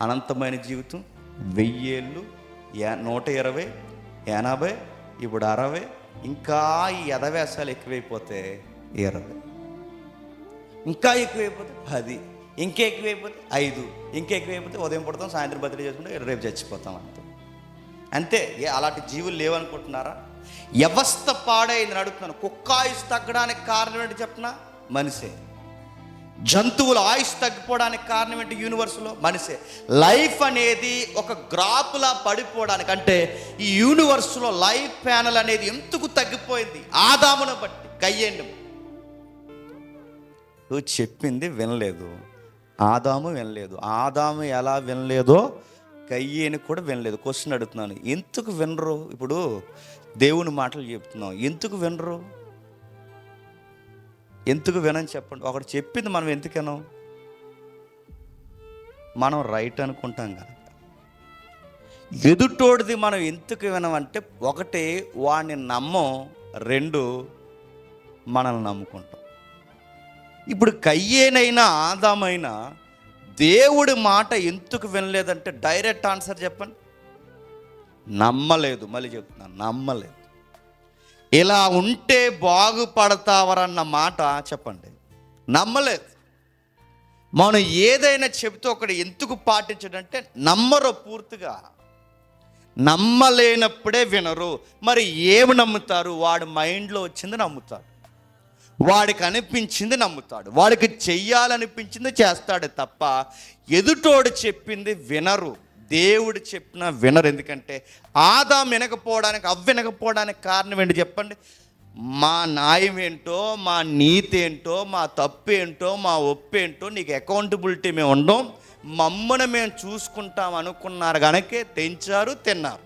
అనంతమైన జీవితం వెయ్యేళ్ళు నూట ఇరవై ఎనభై ఇప్పుడు అరవై ఇంకా ఈ ఎదవేశాలు ఎక్కువైపోతే ఇరవై. ఇంకా ఎక్కువైపోతే పది ఇంకా ఎక్కువైపోతే ఐదు ఇంకా ఎక్కువైపోతే ఉదయం పడతాం సాయంత్రం బదిలీ చేసుకుంటే రేపు చచ్చిపోతాం అంతే. అంతే ఏ అలాంటి జీవులు లేవనుకుంటున్నారా? వ్యవస్థ పాడైందని అడుగుతున్నాను. కుక్క తగ్గడానికి కారణం ఏంటి చెప్పిన మనిషే. జంతువుల ఆయుష్ తగ్గిపోవడానికి కారణం ఏంటి యూనివర్స్లో? మనిషే. లైఫ్ అనేది ఒక గ్రాపులా పడిపోవడానికి అంటే ఈ యూనివర్స్లో లైఫ్ ప్యానల్ అనేది ఎందుకు తగ్గిపోయింది? ఆదామును బట్టి కయ్యండి నువ్వు చెప్పింది వినలేదు. ఆదాము వినలేదు. ఆదాము ఎలా వినలేదో కయ్యేని కూడా వినలేదు. క్వశ్చన్ అడుగుతున్నాను. ఎందుకు వినరు? ఇప్పుడు దేవుని మాటలు చెప్తున్నాం ఎందుకు వినరు? ఎందుకు వినని చెప్పండి. ఒకటి చెప్పింది మనం ఎందుకు వినం? మనం రైట్ అనుకుంటాం కనుక. ఎదుటోడిది మనం ఎందుకు వినమంటే ఒకటి వాడిని నమ్మం రెండు మనల్ని నమ్ముకుంటాం. ఇప్పుడు కయ్యేనైనా ఆదామైనా దేవుడి మాట ఎందుకు వినలేదంటే డైరెక్ట్ ఆన్సర్ చెప్పండి. నమ్మలేదు మళ్ళీ చెప్తున్నాను నమ్మలేదు. ఇలా ఉంటే బాగుపడతావరన్న మాట చెప్పండి. నమ్మలేదు. మనం ఏదైనా చెబితే ఒకటి ఎందుకు పాటించడంటే నమ్మరు పూర్తిగా. నమ్మలేనప్పుడే వినరు. మరి ఏమి నమ్ముతారు? వాడి మైండ్లో వచ్చింది నమ్ముతాడు. వాడికి అనిపించింది నమ్ముతాడు. వాడికి చెయ్యాలనిపించింది చేస్తాడు తప్ప ఎదుటోడు చెప్పింది వినరు. దేవుడు చెప్పిన వినరు. ఎందుకంటే ఆదాం వినకపోవడానికి అవి వినకపోవడానికి కారణం ఏంటి చెప్పండి? మా న్యాయం ఏంటో మా నీతి ఏంటో మా తప్పు ఏంటో మా ఒప్పు ఏంటో నీకు అకౌంటబిలిటీ మేము ఉండం. మమ్మను మేము చూసుకుంటాం అనుకున్నారు కనుకే తెంచారు తిన్నారు.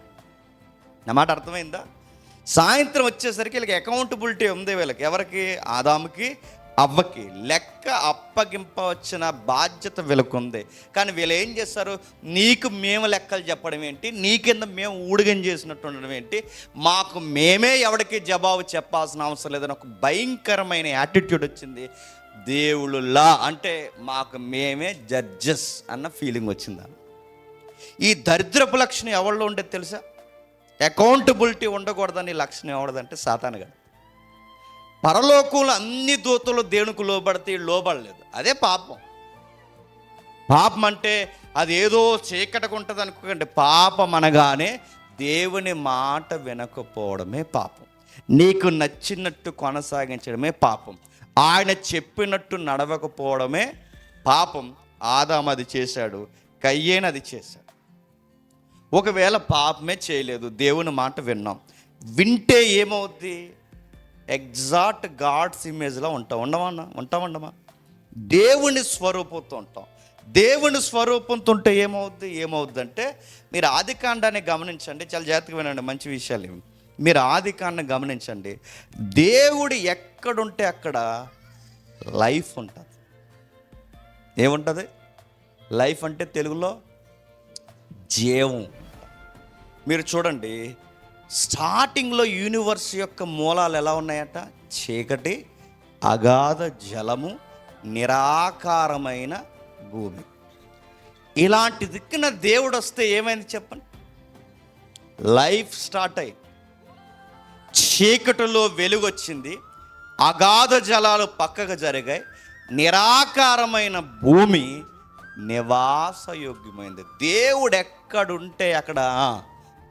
నా మాట అర్థమైందా? సాయంత్రం వచ్చేసరికి వీళ్ళకి అకౌంటబిలిటీ ఉంది వీళ్ళకి. ఎవరికి? ఆదాముకి అవ్వకి లెక్క అప్పగింప వచ్చిన బాధ్యత వీళ్ళకుంది. కానీ వీళ్ళు ఏం చేస్తారు? నీకు మేము లెక్కలు చెప్పడం ఏంటి? నీ కింద మేము ఊడిగం చేసినట్టు ఉండడం ఏంటి? మాకు మేమే ఎవరికి జవాబు చెప్పాల్సిన అవసరం లేదని ఒక భయంకరమైన యాటిట్యూడ్ వచ్చింది. దేవుళ్ళులా అంటే మాకు మేమే జడ్జెస్ అన్న ఫీలింగ్ వచ్చిందా? ఈ దరిద్రపు లక్షణం ఎవరిలో ఉండేది తెలుసా? అకౌంటబిలిటీ ఉండకూడదని లక్షణం ఎవడదంటే సాతానుగా పరలోకంలో అన్ని దూతలు దేవునికి లోబడితే లోబడలేదు. అదే పాపం. పాపం అంటే అది ఏదో చీకటకు ఉంటుంది అనుకోకండి. పాపం అనగానే దేవుని మాట వినకపోవడమే పాపం. నీకు నచ్చినట్టు కొనసాగించడమే పాపం. ఆయన చెప్పినట్టు నడవకపోవడమే పాపం. ఆదాం అది చేశాడు కయ్యేని అది చేశాడు. ఒకవేళ పాపమే చేయలేదు దేవుని మాట విన్నాం. వింటే ఏమవుద్ది? ఎగ్జాక్ట్ గాడ్స్ ఇమేజ్లో ఉంటాం. ఉండమన్నా ఉంటామండమా దేవుని స్వరూపంతో ఉంటాం. దేవుని స్వరూపంతో ఉంటే ఏమవుద్ది? ఏమవుద్ది అంటే మీరు ఆదికాండాన్ని గమనించండి. చాలా జాగ్రత్తగా వినండి మంచి విషయాలు ఇవి. మీరు ఆదికాండాన్ని గమనించండి. దేవుడు ఎక్కడుంటే అక్కడ లైఫ్ ఉంటుంది. ఏముంటుంది? లైఫ్ అంటే తెలుగులో జీవం. మీరు చూడండి స్టార్టింగ్లో యూనివర్స్ యొక్క మూలాలు ఎలా ఉన్నాయట? చీకటి అగాధ జలము నిరాకారమైన భూమి. ఇలాంటి దిక్కున దేవుడు వస్తే ఏమైంది చెప్పండి? లైఫ్ స్టార్ట్ అయ్యి చీకటిలో వెలుగొచ్చింది అగాధ జలాలు పక్కకు జరిగాయి నిరాకారమైన భూమి నివాసయోగ్యమైంది. దేవుడు ఎక్కడుంటే అక్కడ.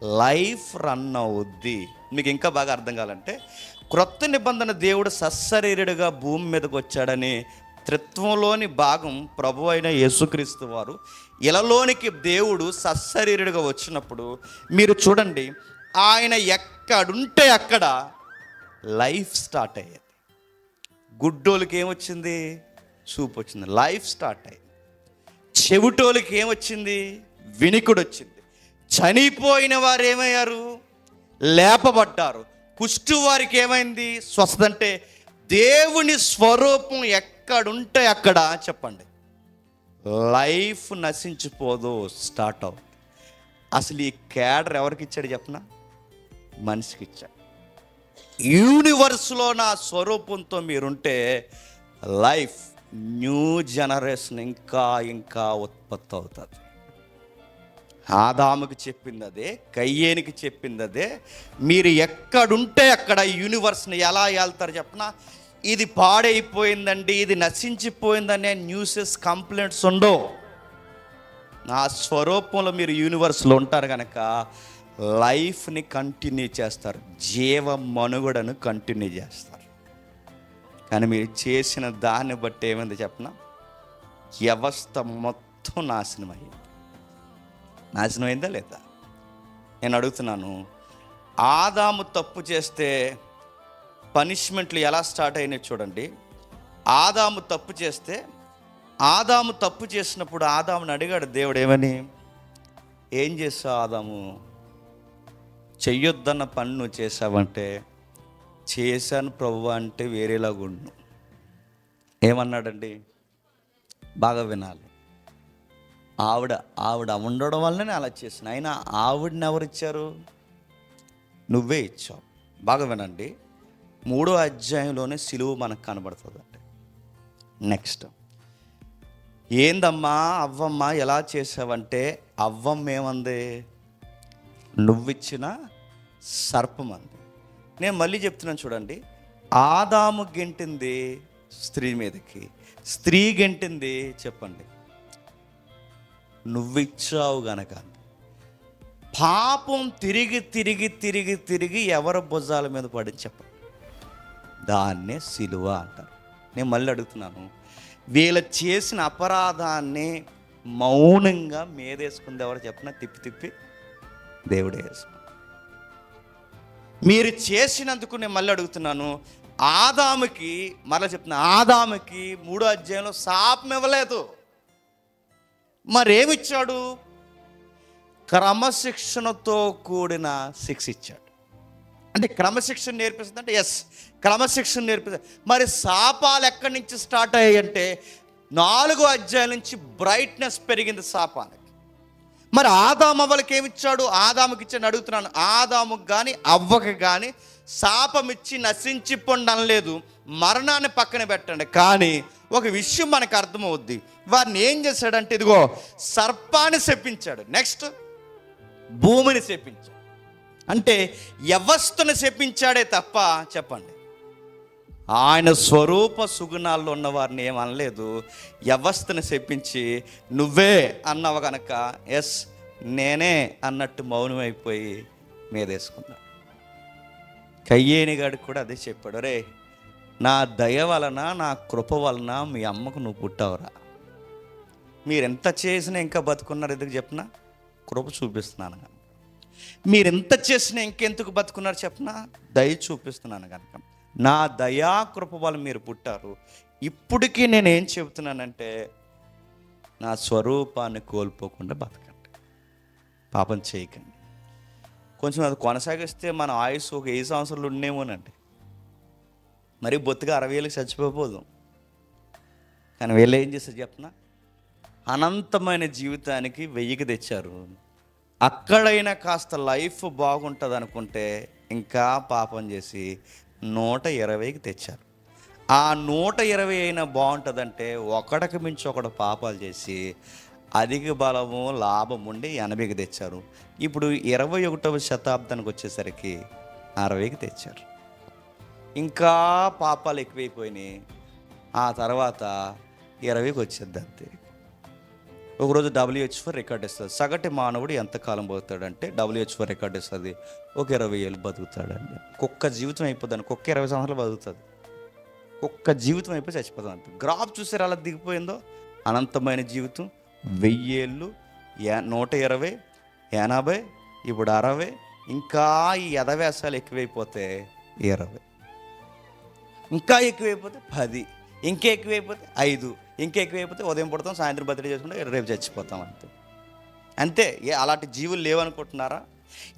లైఫ్ రన్ అవుద్ది. మీకు ఇంకా బాగా అర్థం కావాలంటే క్రొత్త నిబంధన దేవుడు సశరీరుడుగా భూమి మీదకి వచ్చాడని త్రిత్వంలోని భాగం ప్రభు అయిన యేసుక్రీస్తు వారు ఇలలోనికి దేవుడు సశరీరుడుగా వచ్చినప్పుడు మీరు చూడండి ఆయన ఎక్కడుంటే అక్కడ లైఫ్ స్టార్ట్ అయ్యేది. గుడ్డోళ్ళకి ఏమొచ్చింది చూపు వచ్చింది లైఫ్ స్టార్ట్ అయ్యింది. చెవిటోళ్ళకి ఏమొచ్చింది వినికుడు వచ్చింది చనిపోయిన వారు ఏమయ్యారు లేపబడ్డారు. కుష్టి వారికి ఏమైంది? స్వస్థత అంటే దేవుని స్వరూపం ఎక్కడుంటే అక్కడ చెప్పండి. లైఫ్ నశించిపోదు స్టార్ట్ అవుట్ అసలు ఈ క్యాడర్ ఎవరికి ఇచ్చాడు చెప్పనా? మనిషికి ఇచ్చాడు. యూనివర్స్లో నా స్వరూపంతో మీరుంటే లైఫ్ న్యూ జనరేషన్ ఇంకా ఇంకా ఉత్పత్తి అవుతుంది ఆదాముకి చెప్పింది అదే కయ్యేనికి చెప్పింది అదే మీరు ఎక్కడుంటే అక్కడ యూనివర్స్ని ఎలా వెళ్తారు చెప్పనా? ఇది పాడైపోయిందండి ఇది నశించిపోయిందనే న్యూసెస్ కంప్లైంట్స్ ఉండవు. నా స్వరూపంలో మీరు యూనివర్స్లో ఉంటారు కనుక లైఫ్ని కంటిన్యూ చేస్తారు జీవ మనుగడను కంటిన్యూ చేస్తారు. కానీ మీరు చేసిన దాన్ని బట్టి ఏమైంది చెప్పనా? వ్యవస్థ మొత్తం నాశనం అయ్యింది నాశనం అయిందా లేదా? నేను అడుగుతున్నాను ఆదాము తప్పు చేస్తే పనిష్మెంట్లు ఎలా స్టార్ట్ అయినాయి చూడండి. ఆదాము తప్పు చేస్తే ఆదాము తప్పు చేసినప్పుడు ఆదాముని అడిగాడు దేవుడు ఏమని? ఏం చేసావు ఆదాము? చెయ్యొద్దన్న పని నువ్వు చేసావంటే చేశాను ప్రభు అంటే వేరేలాగా ఉండు ఏమన్నాడండి? బాగా వినాలి. ఆవిడ ఆవిడ ఉండడం వల్లనే అలా చేసిన అయినా ఆవిడని ఎవరు ఇచ్చారు? నువ్వే ఇచ్చావు. బాగా వినండి. మూడో అధ్యాయంలోనే సిలువు మనకు కనబడుతుందండి. నెక్స్ట్ ఏందమ్మా అవ్వమ్మ ఎలా చేసావంటే అవ్వమ్మ ఏమంది? నువ్విచ్చిన సర్పం అంది. నేను మళ్ళీ చెప్తున్నాను చూడండి. ఆదాము గెంటింది స్త్రీ మీదకి. స్త్రీ గెంటింది చెప్పండి. నువ్విచ్చావు గనక. పాపం తిరిగి తిరిగి తిరిగి తిరిగి ఎవరి భుజాల మీద పడి చెప్పండి. దాన్నే సిలువ అంటారు. నేను మళ్ళీ అడుగుతున్నాను. వీళ్ళ చేసిన అపరాధాన్ని మౌనంగా మీదేసుకుంది ఎవరు చెప్పిన తిప్పి తిప్పి దేవుడే వేసుకుంది మీరు చేసినందుకు నేను మళ్ళీ అడుగుతున్నాను. ఆదాముకి మరలా చెప్తున్నా ఆదాముకి మూడో అధ్యాయంలో శాపం ఇవ్వలేదు. మరేమిచ్చాడు? క్రమశిక్షణతో కూడిన శిక్ష ఇచ్చాడు. అంటే క్రమశిక్షణ నేర్పిస్తుంది అంటే ఎస్ క్రమశిక్షణ నేర్పిస్తుంది. మరి శాపాలు ఎక్కడి నుంచి స్టార్ట్ అయ్యాయి అంటే నాలుగో అధ్యాయం నుంచి బ్రైట్నెస్ పెరిగింది శాపానికి. మరి ఆదాము అవ్వలకి ఏమిచ్చాడు? ఆదాముకి ఇచ్చాను అడుగుతున్నాను ఆదాముకి కానీ అవ్వకి కానీ శాపమిచ్చి నశించి నశించిపోండి అనలేదు మరణాన్ని పక్కన పెట్టండి. కానీ ఒక విషయం మనకు అర్థమవుద్ది. వారిని ఏం చేశాడంటే ఇదిగో సర్పాన్ని శపించాడు. నెక్స్ట్ భూమిని శపించాడు. అంటే వ్యవస్థను శపించాడే తప్ప చెప్పండి. ఆయన స్వరూప సుగుణాల్లో ఉన్న వారిని ఏమనలేదు వ్యవస్థను చెప్పించి నువ్వే అన్నావు కనుక ఎస్ నేనే అన్నట్టు మౌనమైపోయి మీదేసుకున్నాడు. కయ్యేని కూడా అదే చెప్పాడు. రే నా దయ వలన నా కృప వలన మీ అమ్మకు నువ్వు పుట్టావురా. మీరెంత చేసినా ఇంకా బతుకున్నారు ఎందుకు చెప్పిన? కృప చూపిస్తున్నాను కనుక. మీరెంత చేసినా ఇంకెందుకు బతుకున్నారు చెప్పిన? దయ చూపిస్తున్నాను కనుక. నా దయా కృప వల్ల మీరు పుట్టారు. ఇప్పటికీ నేను ఏం చెబుతున్నానంటే నా స్వరూపాన్ని కోల్పోకుండా బతకండి. పాపం చేయకండి. కొంచెం అది కొనసాగిస్తే మన ఆయుష్ ఒక ఐదు సంవత్సరాలు ఉండేమోనండి. మరి బొత్తుగా అరవై ఏళ్ళకి చచ్చిపోబోదు. కానీ వీళ్ళు ఏం చేస్తారు చెప్పనా? అనంతమైన జీవితానికి వెయ్యికి తెచ్చారు. అక్కడైనా కాస్త లైఫ్ బాగుంటుంది అనుకుంటే ఇంకా పాపం చేసి నూట ఇరవైకి తెచ్చారు. ఆ నూట ఇరవై అయినా బాగుంటుందంటే ఒకడికి మించి ఒకడు పాపాలు చేసి అధిక బలము లాభం ఉండి ఎనభైకి తెచ్చారు. ఇప్పుడు ఇరవై ఒకటవ శతాబ్దానికి వచ్చేసరికి అరవైకి తెచ్చారు. ఇంకా పాపాలు ఎక్కువైపోయినాయి. ఆ తర్వాత ఇరవైకి వచ్చేది అంతే. ఒకరోజు డబ్ల్యూహెచ్ ఫోర్ రికార్డ్ ఇస్తుంది సగటు మానవుడు ఎంతకాలం బతుకుతాడంటే ఫోర్ రికార్డ్ ఇస్తుంది. ఒక ఇరవై ఏళ్ళు బతుకుతాడండి. కుక్క జీవితం అయిపోతుంది కుక్క ఇరవై సంవత్సరాలు బతుకుతుంది. కుక్క జీవితం అయిపోయి చచ్చిపోతుంది అంతే. గ్రాఫ్ చూసారు అలా దిగిపోయిందో? అనంతమైన జీవితం. వెయ్యేళ్ళు నూట ఇరవై ఎనభై ఇప్పుడు అరవై. ఇంకా ఈ యథవ్యాసాలు ఎక్కువైపోతే ఇరవై. ఇంకా ఎక్కువైపోతే పది ఇంకా ఎక్కువైపోతే ఐదు ఇంకా ఎక్కువైపోతే ఉదయం పుడతాం సాయంత్రం బర్త్డే చేసుకుంటే రేపు చచ్చిపోతాం అంతే. అంతే ఏ అలాంటి జీవులు లేవనుకుంటున్నారా?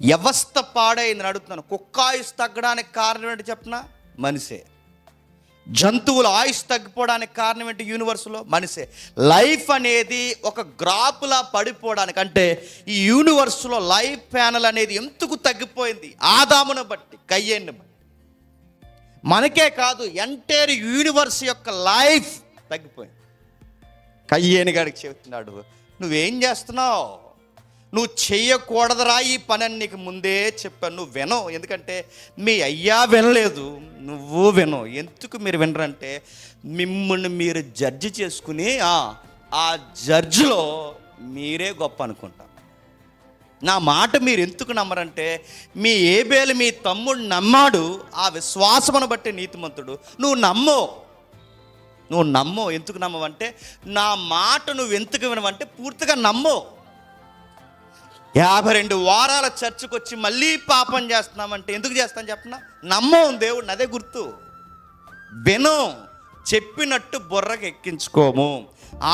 వ్యవస్థ పాడైందని అడుగుతున్నాను. కుక్క ఆయుస్ తగ్గడానికి కారణం ఏంటి చెప్పనా మనిషే. జంతువుల ఆయుష్ తగ్గిపోవడానికి కారణం ఏంటి యూనివర్స్లో? మనిషే. లైఫ్ అనేది ఒక గ్రాపులా పడిపోవడానికి అంటే ఈ యూనివర్స్లో లైఫ్ ప్యానల్ అనేది ఎందుకు తగ్గిపోయింది? ఆదామును బట్టి కయ్యేన్ని బట్టి. మనకే కాదు ఎంటైర్ యూనివర్స్ యొక్క లైఫ్ తగ్గిపోయింది. కయ్యేని గారికి చెబుతున్నాడు నువ్వేం చేస్తున్నావు? నువ్వు చెయ్యకూడదురా ఈ పని అని నీకు ముందే చెప్పాను నువ్వు వినవు. ఎందుకంటే మీ అయ్యా వినలేదు నువ్వు వినవు. ఎందుకు మీరు వినరంటే మిమ్మల్ని మీరు జడ్జి చేసుకుని ఆ, ఆ జడ్జిలో మీరే గొప్ప అనుకుంటారు. నా మాట మీరు ఎందుకు నమ్మరంటే మీ ఏబేలు మీ తమ్ముడు నమ్మాడు ఆ విశ్వాసమును బట్టి నీతిమంతుడు. నువ్వు నమ్మో. నువ్వు నమ్మో. ఎందుకు నమ్మవంటే నా మాట నువ్వు ఎందుకు వినవంటే పూర్తిగా నమ్మో. యాభై రెండు వారాల చర్చకు వచ్చి మళ్ళీ పాపం చేస్తున్నామంటే ఎందుకు చేస్తాను చెప్పనా? నమ్మో దేవుడిని అదే గుర్తు. విను. చెప్పినట్టు బుర్రకు ఎక్కించుకోము ఆ